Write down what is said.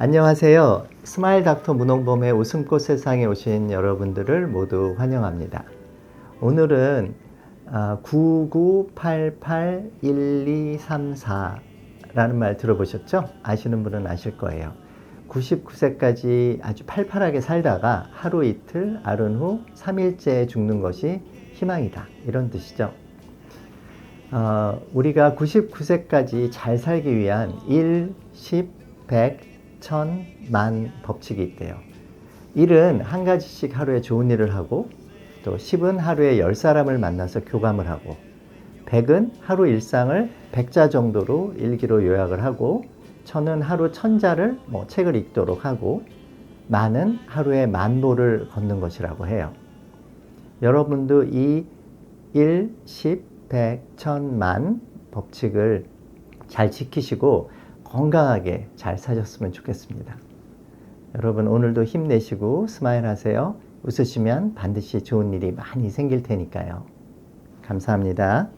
안녕하세요. 스마일 닥터 문홍범의 웃음꽃 세상에 오신 여러분들을 모두 환영합니다. 오늘은 아, 99881234라는 말 들어보셨죠? 아시는 분은 아실 거예요. 99세까지 아주 팔팔하게 살다가 하루 이틀, 앓은 후 3일째에 죽는 것이 희망이다. 이런 뜻이죠. 어, 우리가 99세까지 잘 살기 위한 1, 10, 100, 1000, 만 법칙이 있대요. 1은 한 가지씩 하루에 좋은 일을 하고 또 10은 하루에 10사람을 만나서 교감을 하고 100은 하루 일상을 100자 정도로 일기로 요약을 하고 1000은 하루 1000자를 뭐 책을 읽도록 하고 만은 하루에 만보를 걷는 것이라고 해요. 여러분도 이 1, 10, 100, 1000, 만 법칙을 잘 지키시고 건강하게 잘 사셨으면 좋겠습니다. 여러분 오늘도 힘내시고 스마일 하세요. 웃으시면 반드시 좋은 일이 많이 생길 테니까요. 감사합니다.